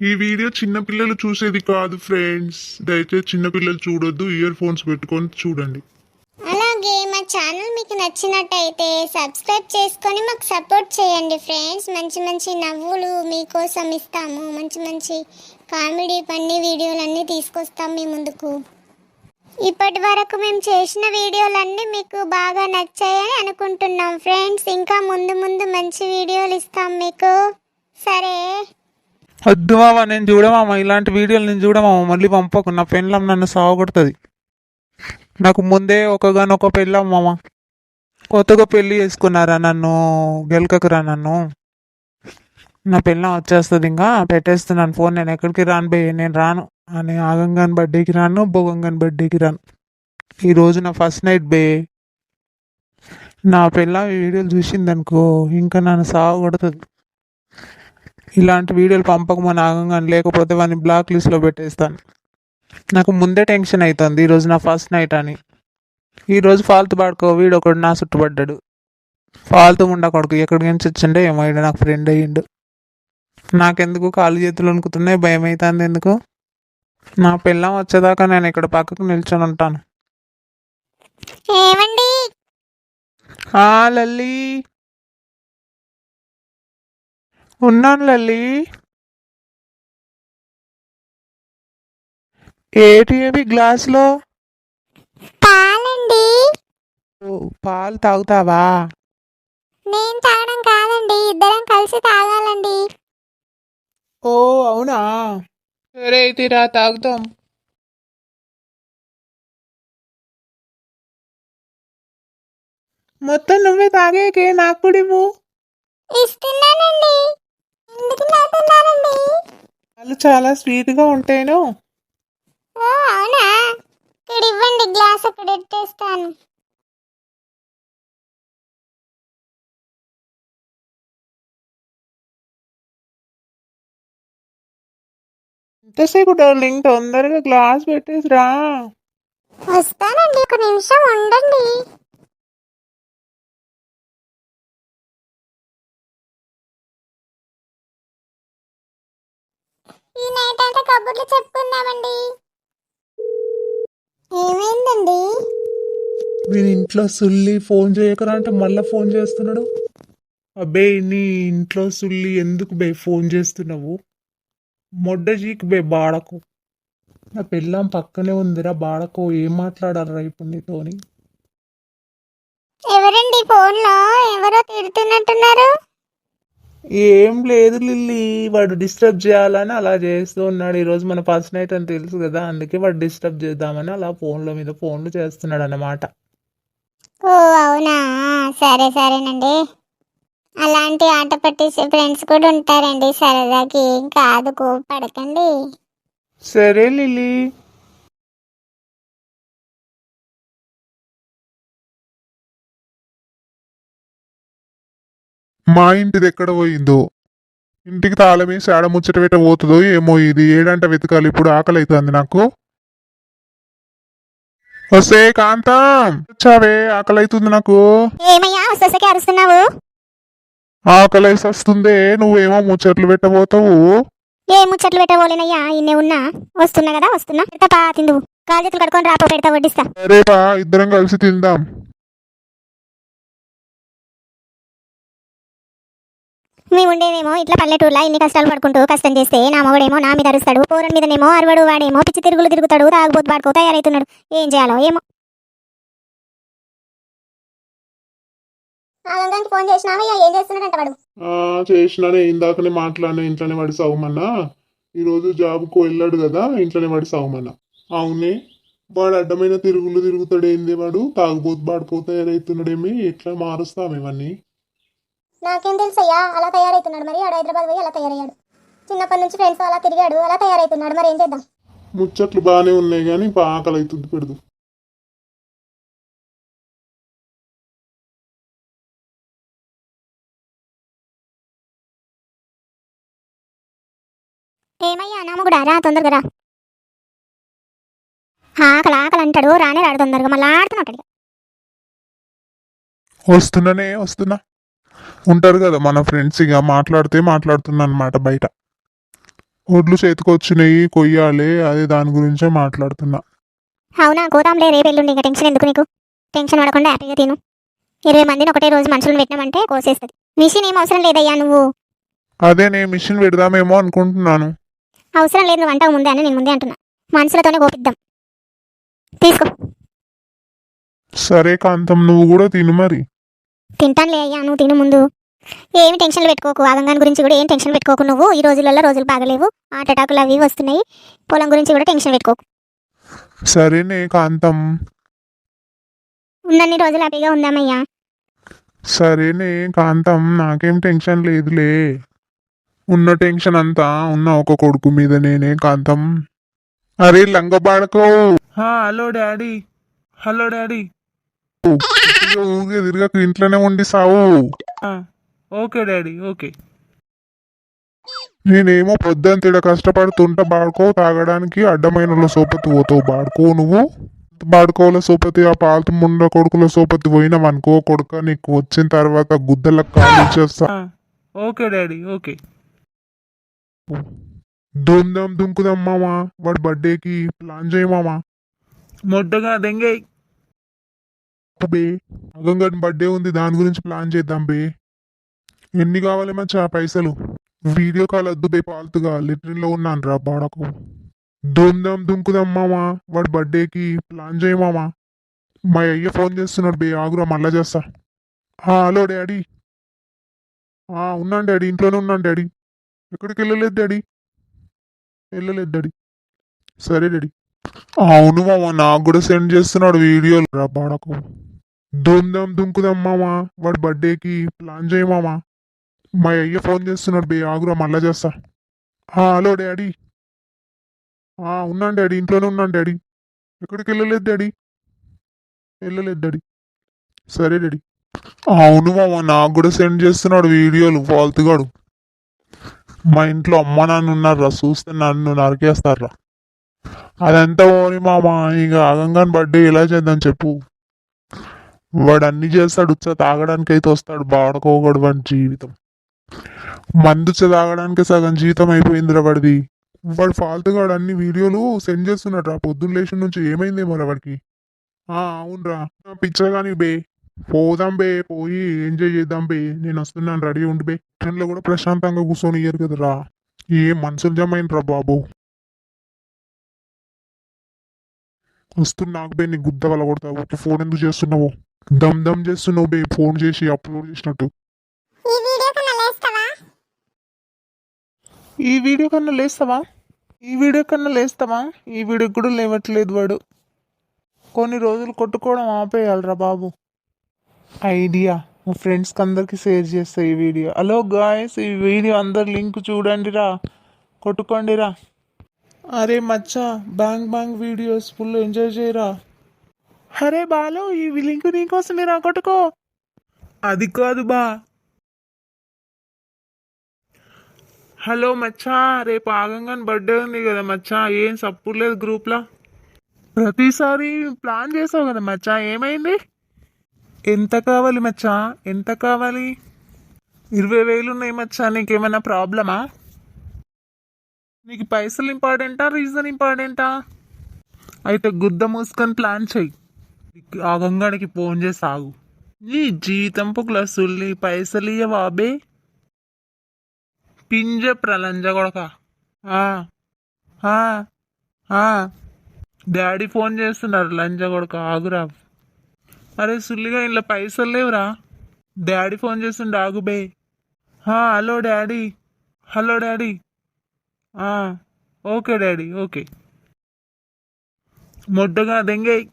ఈ వీడియో చిన్నపిల్లలు చూసేది కాదు ఫ్రెండ్స్ దయచేసి చిన్నపిల్లలు చూడొద్దు ఇయర్ ఫోన్స్ పెట్టుకొని చూడండి. అలాగే మా ఛానల్ మీకు నచ్చినట్టయితే సబ్స్క్రైబ్ చేసుకొని మాకు సపోర్ట్ చేయండి ఫ్రెండ్స్ మంచి మంచి నవ్వులు మీకోసం ఇస్తాము. మంచి మంచి కామెడీ ఫన్నీ వీడియోలన్నీ తీసుకొస్తాం మీ ముందుకు. ఇప్పటి వరకు మేము చేసిన వీడియోలన్నీ మీకు బాగా నచ్చాయని అనుకుంటున్నాం ఫ్రెండ్స్ ఇంకా ముందు ముందు మంచి వీడియోలు ఇస్తాం మీకు. సరే. వద్దు మామ నేను చూడమామ ఇలాంటి వీడియోలు నేను చూడమామ మళ్ళీ పంపకు నా పెళ్ళం నన్ను సాగొడుతుంది నాకు ముందే ఒకగానొక పెళ్ళం మామ. కొత్తగా పెళ్ళి చేసుకున్నారా నన్ను గెలకకురా నన్ను. నా పెళ్ళం వచ్చేస్తుంది ఇంకా పెట్టేస్తున్నాను ఫోన్ నేను ఎక్కడికి రాను బే నేను రాను. అని ఆగంగాని బర్త్డేకి రాను భోగంగాని బర్త్డేకి రాను. ఈరోజు నా ఫస్ట్ నైట్ బే. నా పెళ్ళం వీడియోలు చూసిందనుకో ఇంకా నన్ను సాగొడుతుంది ఇలాంటి వీడియోలు పంపకమని ఆగంగానే లేకపోతే వాడిని బ్లాక్ లిస్ట్లో పెట్టేస్తాను. నాకు ముందే టెన్షన్ అవుతుంది ఈరోజు నా ఫస్ట్ నైట్ అని. ఈరోజు ఫాల్తు పాడుకో వీడు ఒకడు నా చుట్టుపడ్డాడు ఫాల్తు ఉండ కొడుకు ఎక్కడి నుంచి వచ్చిండే ఏమో నాకు ఫ్రెండ్ అయ్యిండు. నాకెందుకు కాలు చేతులు వణుకుతున్నాయి భయం అవుతుంది ఎందుకు? నా పిల్లం వచ్చేదాకా నేను ఇక్కడ పక్కకు నిల్చొని ఉంటాను. లల్లి! ఉన్నాను లల్లి. ఏటి ఏమి గ్లాసులో? పాలండి. ఓ, పాలు తాగుతావా? నేను తాగడం కాదండి ఇద్దరం కలిసి తాగాలండి. ఓ అవునా? సరే అయితే రా తాగుతాం. మొత్తం నువ్వే తాగేకే నాకు కూడా ఇవ్వు. ఇస్తున్నానండి. పాలు చాలా స్వీట్గా ఉంటాయిను. ఓ అవునా? ఇక్కడ ఇవ్వండి గ్లాస్ అక్కడ ఎట్టేస్తాను ఎంతసేపు డార్లింగ్ తొందరగా గ్లాస్ పెట్టేసి రా. వస్తానండి ఒక నిమిషం ఉండండి. ఈ నైట్ అంతా కబుర్లు చెప్పుకుందామండి. ఏమైందండి? వీని ఇంట్లో సుల్లి ఫోన్ చేయకరా అంటే మళ్ళీ ఫోన్ చేస్తున్నాడు. అబ్బే నీ ఇంట్లో సుల్లి ఎందుకు బే ఫోన్ చేస్తున్నావు? మొడ్డజీకి బే బాడకు. నా పెళ్ళాం పక్కనే ఉందిరా బాడకు ఏం మాట్లాడాలరా ఇప్పుడు నీతోని? ఎవరండి ఫోన్లో? ఎవరో తిడుతున్నట్టున్నారు? ఏం లేదు లిల్లీ వాడు డిస్టర్బ్ చేయాలని అలా చేస్తూ ఉన్నాడు. ఈరోజు మన ఫస్ట్ నైట్ అని తెలుసు కదా అందుకే వాడు డిస్టర్బ్ చేద్దామని అలా ఫోన్ల మీద ఫోన్లు చేస్తున్నాడు అన్నమాట. ఓ అవునా? సరే సరేనండి. అలాంటి ఆట పట్టేసే ఫ్రెండ్స్ కూడా ఉంటారండి సరదాకి. ఏం కాదు కోపడకండి సరే లిల్లీ. మా ఇంటిది ఎక్కడ పోయిందో? ఇంటికి తాళమేసి ఆడ ముచ్చట పెట్ట పోతుందో ఏమో ఇది? ఏడంట వెతకాలి? ఇప్పుడు ఆకలి అవుతుంది నాకు. వస్తే కాంతం! వచ్చావే ఆకలి అవుతుంది నాకు. ఏమయ్యా వస్తసకి అరుస్తున్నావు? ఆకలి వేసి వస్తుందే నువ్వేమో ముచ్చట్లు పెట్టబోతావు. ఏ ముచ్చట్లు పెట్టబోలేనయ్యా ఇన్నే ఉన్నా. వస్తున్నా కదా వస్తున్నా. పెడతా పా తిందు కాలు చేతులు కడుకొని రాపో పెడతా వడ్డిస్తా. సరేపా ఇద్దరం కలిసి తిందాం. మేము ఉండేదేమో ఇట్లా పల్లెటూరులో ఇన్ని కష్టాలు పడుకుంటూ కష్టం చేస్తే నా మొగడేమో నా మీద అరుస్తాడు. పోరని మీదనేమో అరవడు వాడేమో పిచ్చి తిరుగులు తిరుగుతాడు తాగుబోతు పాడుకో తయారవుతున్నాడు ఏం చేయాలో ఏమో. ఫోన్ చేసినావయ్యా ఏం చేస్తున్నాడంట వాడు? ఆ, చేసినానే ఇందాకనే మాట్లాడిన ఇంట్లోనే వాడి సౌమన్నా. ఈరోజు జాబ్కు వెళ్ళాడు కదా ఇంట్లోనే వాడి సౌమన్నా. అవునే వాడు అడ్డమైన తిరుగులు తిరుగుతాడు ఏంది వాడు? తాగుబోతు పాడిపోతే తయారవుతున్నాడేమి ఎట్లా మారుస్తాం ఇవన్నీ నాకేం తెలుసయ్యా? అలా తయారవుతున్నాడు మరి. ఆడు హైదరాబాద్ పోయి అలా తయారయ్యాడు. చిన్నప్పటి నుంచి ఫ్రెండ్స్ అలా తిరిగాడు. అలా తయారవుతున్నాడు మరి ఏం చేద్దాం? ముచ్చట్లు బాగానే ఉన్నాయి కానీ ఆకలి అవుతుంది పెడదు. ఏమయ్యా? నామగుడా రా తొందరగా రా. ఆకలి ఆకలి అంటాడు. రానే రాడు తొందరగా. మళ్ళీ ఆడుతున్నాడు వస్తున్నానే వస్తున్నా. ఉంటారు కదా మన ఫ్రెండ్స్ ఇక మాట్లాడితే మాట్లాడుతున్నా అనమాట బయట. ఒడ్లు చేతికొచ్చినాయి కొయ్యాలి అదే దాని గురించే మాట్లాడుతున్నా. అవునా? కోదాంలే రేపు ఎల్లుండి ఇంకా టెన్షన్ ఎందుకు నీకు? టెన్షన్ పడకుండా హ్యాపీగా తిను. ఇరవై మందిని ఒకటే రోజు మనుషులను పెట్టినామంటే కోసేస్తుంది. మిషన్ ఏం అవసరం లేదయ్యా నువ్వు? అదే నేను మిషన్ పెడదామేమో అనుకుంటున్నాను. అవసరం లేదు నువ్వు అంటావు ముందే అని నేను ముందే అంటున్నా. మనుషులతోనే కోపిద్దాం. తీసుకో. సరే కాంతం నువ్వు కూడా తిను మరి. తింటానులే అయ్యా నువ్వు తిను ముందు. ఏమి టెన్షన్లు పెట్టుకోకు ఆగంగాన్ గురించి కూడా ఏం టెన్షన్ పెట్టుకోకు నువ్వు. ఈ రోజులలో రోజులు బాగలేవు. హార్ట్ అటాకులు అవి వస్తున్నాయి. పొలం గురించి కూడా టెన్షన్ పెట్టుకోకు సరేనే కాంతం. ఉన్నన్ని రోజులు హ్యాపీగా ఉందామయ్యా. సరేనే కాంతం నాకేం టెన్షన్ లేదులే. ఉన్న టెన్షన్ అంతా ఉన్న ఒక కొడుకు మీద నేనే కాంతం. అరే లంగబాడకో హలో డాడీ. Hello daddy. ఊగే తిరగక ఇంట్లోనే ఉండి సావు. Okay daddy okay. నేనేమో పొద్దుంతిడ కష్టపడుతుంటా బాడుకో తాగడానికి అడ్డమైన సోపతి పోతావు. బాడుకో నువ్వు. బాడుకోల సోపతి ఆ పాలతు ముండ కొడుకుల సోపతి పోయినావనుకో కొడుక నీకు వచ్చిన తర్వాత గుద్దలకు కాలు చేస్తా. Okay daddy okay. దుందాం దుంకుదాం మామా వాడి బర్త్డేకి ప్లాన్ చేయి మామా. మొడ్డగా దెంగే బే. అగంగడి బర్త్డే ఉంది దాని గురించి ప్లాన్ చేద్దాం బే. ఎన్ని కావాలి మచ్చా పైసలు? వీడియో కాల్ వద్దు బే పాలుతుగా. లిటరీలో ఉన్నాను రా బాడకు. దుందాం దుంకుదాం మామా. వాడి బర్త్డేకి ప్లాన్ చేయమామా మా అయ్య ఫోన్ చేస్తున్నాడు బే ఆగురా మళ్ళా చేస్తా. Hello daddy. ఉన్నాను డాడీ ఇంట్లోనే ఉన్నాను డాడీ. ఎక్కడికి వెళ్ళలేదు డాడీ? వెళ్ళలేదు డాడీ. సరే డాడీ. అవును మామ నాకు కూడా సెండ్ చేస్తున్నాడు వీడియోలు రా బాడకు. దూమ్దాం దుంకుదాం మామా వాడి బర్త్డేకి ప్లాన్ చేయ మామా మా అయ్య ఫోన్ చేస్తున్నాడు బే ఆగురా మళ్ళా చేస్తా. Hello daddy. ఉన్నాను డాడీ ఇంట్లోనే ఉన్నాను డాడీ. ఎక్కడికి వెళ్ళలేదు డాడీ? వెళ్ళలేదు డాడీ. సరే డాడీ. అవును మామ నాకు కూడా సెండ్ చేస్తున్నాడు వీడియోలు ఫాల్తుగాడు. మా ఇంట్లో అమ్మ నాన్న ఉన్నారా చూస్తే నన్ను నరికేస్తారా అదంతా ఓని మామ ఇక ఆగంగాని బర్త్డే ఎలా చేద్దాం చెప్పు. వాడు అన్ని చేస్తాడు ఉచ్చ తాగడానికి అయితే వస్తాడు బాడుకోకూడదు వాడి జీవితం. మందు తాగడానికి సగం జీవితం అయిపోయిందిరా వాడిది. వాడు ఫాల్తుగాడు అన్ని వీడియోలు సెండ్ చేస్తున్నాడు రా పొద్దున్న లేచిన నుంచి ఏమైందేమో రా వాడికి అవునరా. అవునురా కానీ బే. పోదాం బే పోయి ఎంజాయ్ చేద్దాం బే. నేను వస్తున్నాను రెడీ ఉండి బే. ట్రైన్లో కూడా ప్రశాంతంగా కూర్చొని ఇయ్యరు కదరా. ఏ మనుషులు జమైనరా బాబు? వస్తున్నా నాకు బే నీ గుద్ద వల్ల కొడతావు ఫోన్ ఎందుకు చేస్తున్నావు? దమ్ దమ్ చేస్తున్నావు బే ఫోన్ చేసి అప్లోడ్ చేసినట్టు. ఈ వీడియో కన్నా లేస్తావా? ఈ వీడియో కన్నా లేస్తావా? ఈ వీడియో కన్నా లేస్తావా? ఈ వీడియో కూడా లేవట్లేదు వాడు. కొన్ని రోజులు కొట్టుకోవడం ఆపేయాలరా బాబు. ఐడియా. మా ఫ్రెండ్స్కి అందరికి షేర్ చేస్తా ఈ వీడియో. హలో గాయస్ ఈ వీడియో అందరు లింక్ చూడండి రా. కొట్టుకోండి రా. అరే మచ్చా bang bang videos full enjoy చేయరా? అరే బాలు ఈ లింక్ నీకోసమే రాకొట్టుకో అది కాదు బా. హలో మచ్చా రేపు ఆగంగానే బర్త్డే ఉంది కదా మచ్చా ఏం సప్పుడు లేదు గ్రూప్లో. ప్రతిసారి ప్లాన్ చేసావు కదా మచ్చా ఏమైంది? ఎంత కావాలి మచ్చా ఎంత కావాలి? ఇరవై వేలు ఉన్నాయి మచ్చా నీకేమైనా ప్రాబ్లమా? నీకు పైసలు ఇంపార్టెంటా రీజన్ ఇంపార్టెంటా? అయితే గుద్ద మూసుకొని ప్లాన్ చెయ్యి. ఆ గంగాడికి ఫోన్ చేసి ఆగు. నీ జీతంపు క్లస్సుల్ని పైసలు ఇయ్యవా బే? పింజ ప్రలంజ కొడక. డాడీ ఫోన్ చేస్తున్నారు లంజ కొడక ఆగురా. అరే సుల్లిగా ఇంట్లో పైసలు లేవురా. డాడీ ఫోన్ చేస్తుండే ఆగుబే hello daddy. Hello daddy. Okay daddy okay. మొట్టగా దెంగేయి.